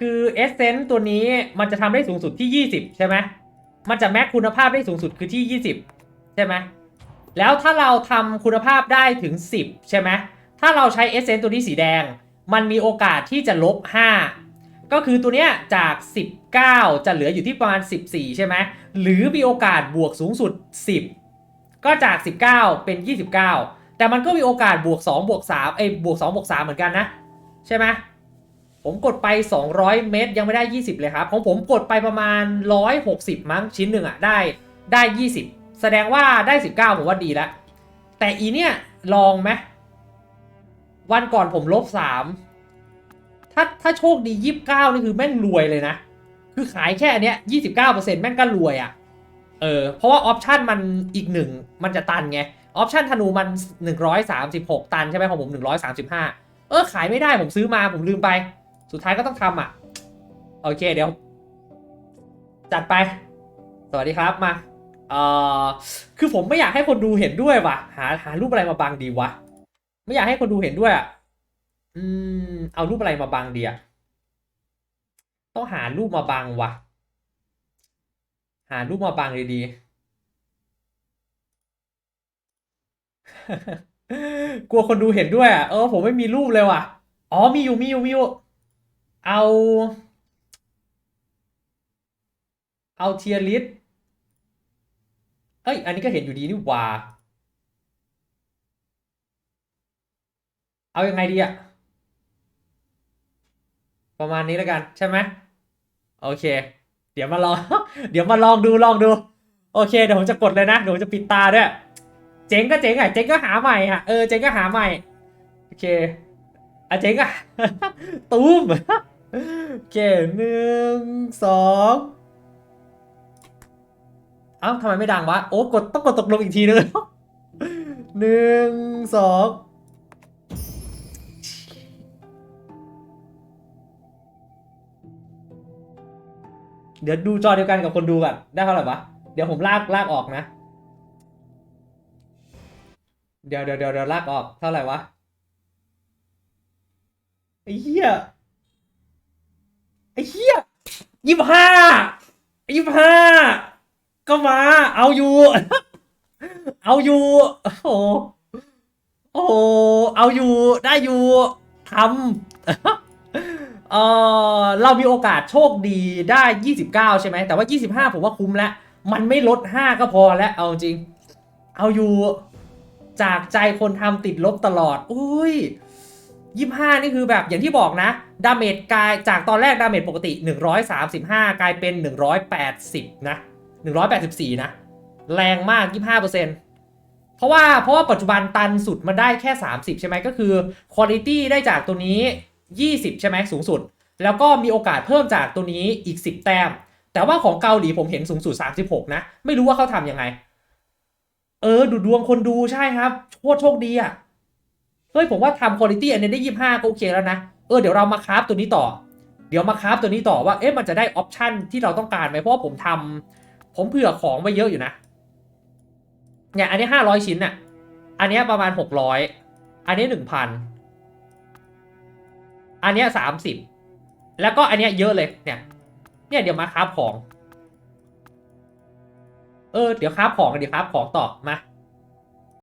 คือเอเซนต์ตัวนี้มันจะทำได้สูงสุดที่ 20 ใช่ไหมมันจะแม็กคุณภาพได้สูงสุดคือที่ 20 ใช่ไหมแล้วถ้าเราทำคุณภาพได้ถึง 10 ใช่ไหมถ้าเราใช้เอเซนต์ตัวนี้สีแดง มันมีโอกาสที่จะลบ 5 ก็คือตัวเนี้ยจาก 19 จะเหลืออยู่ที่ประมาณ 14 ใช่ไหมหรือมีโอกาสบวกสูงสุด 10 ก็จาก 19 เป็น 29 แต่มันก็มีโอกาสบวก 2 บวก3เอ้ยบวก 2 บวก 3 เหมือนกันนะ ใช่ไหม ผมกดไป 200 เมตร ยังไม่ได้ 20 เลยครับ ของผมกดไปประมาณ 160 มั้งชิ้นหนึ่งอะได้ได้ 20 แสดงว่าได้ 19 ผมว่าดีแล้ว แต่อีเนี่ยลองไหมวันก่อนผมลบ 3 ถ้าถ้าโชคดี 29 นี่คือแม่งรวยเลยนะ คือขายแค่อันเนี้ย 29%แม่งก็รวยอะเออ เพราะว่าออปชันมันอีกหนึ่งมันจะตันไง ออปชันธนูมัน 136 ตันใช่ไหมของผม 135 เออขายไม่ได้ผมซื้อมาผมลืมไป สุดท้ายก็ต้องทำอะ โอเคเดี๋ยว จัดไป สวัสดีครับมาเอ่อคือผมไม่อยากให้คนดูเห็นด้วยว่ะ หาหารูปอะไรมาบังดีวะ ไม่อยากให้คนดูเห็นด้วยอะ อืม เอารูปอะไรมาบังดีอะ ต้องหารูปมาบังว่ะหารูปมาบังดีๆ กลัวคนดูเห็นด้วยอะ เออผมไม่มีรูปเลยว่ะ อ๋อมีอยู่มีอยู่มีอยู่ เอา เอาเทียริสเอ้ย อันนี้ก็เห็นอยู่ดีนี่ว่า เอายังไงดีอะประมาณนี้แล้วกันใช่ไหมโอเค เดี๋ยวมาลอง เดี๋ยวมาลองดูลองดู โอเค เดี๋ยวผมจะกดเลยนะ เดี๋ยวผมจะปิดตาด้วย เจ๋งก็เจ๋งอะ เจ๋งก็หาใหม่อะ เออ เจ๋งก็หาใหม่ โอเคอะเจ๋งอะ ตูม เคหนึ่งสองเอ้าทำไมไม่ดังวะ โอ้กดต้องกดตกลงอีกทีนึงหนึ่งสองเดี๋ยวดูจอเดียวกันกับคนดูก่อนได้เท่าไหร่วะ เดี๋ยวผมลากลากออกนะ เดี๋ยวเดี๋ยวเดี๋ยวลากออกเท่าไหร่วะไอ้เหี้ย เหี้ยยี่สิบห้ายี่สิบห้าก็มา เอาอยู่ เอาอยู่ โอ้โหโอ้โหเอาอยู่ได้อยู่ทำเออเรามีโอกาสโชคดีได้ 29 ใช่ไหม แต่ว่า 25 ผมว่าคุ้มแล้ว มันไม่ลด 5 ก็พอแล้วเอาจริง เอาอยู่ จากใจคนทำติดลบตลอด อุ้ย 25 นี่คือแบบอย่างที่บอกนะ ดาเมจกลายจากตอนแรกดาเมจปกติ 135 กลายเป็น 180 นะ 184 นะ แรงมาก 25%เพราะว่าเพราะว่าปัจจุบันตันสุดมันได้แค่ 30 ใช่ไหมก็คือคุณภาพได้จากตัวนี้ 20 ใช่ไหมสูงสุด แล้วก็มีโอกาสเพิ่มจากตัวนี้อีก 10 แต้ม แต่ว่าของเกาหลีผมเห็นสูงสุด 36 นะ ไม่รู้ว่าเขาทำยังไง เออดูดวงคนดูใช่ครับโคตรโชคดีอะ เฮ้ยผมว่าทำคุณภาพอันนี้ได้25ก็โอเคแล้วนะ เออเดี๋ยวเรามาคราฟตัวนี้ต่อ เดี๋ยวมาคราฟตัวนี้ต่อว่าเอ๊ะมันจะได้ออปชันที่เราต้องการไหมเพราะว่าผมทำผมเผื่อของไว้เยอะอยู่นะเนี่ยอันนี้500ชิ้นน่ะ อันนี้ประมาณ600อันนี้1,000อันเนี้ย30แล้วก็อันนี้เยอะเลยเนี่ย เนี่ยเดี๋ยวมาคราฟของ เออเดี๋ยวคราฟของกันเดี๋ยวคราฟของต่อมา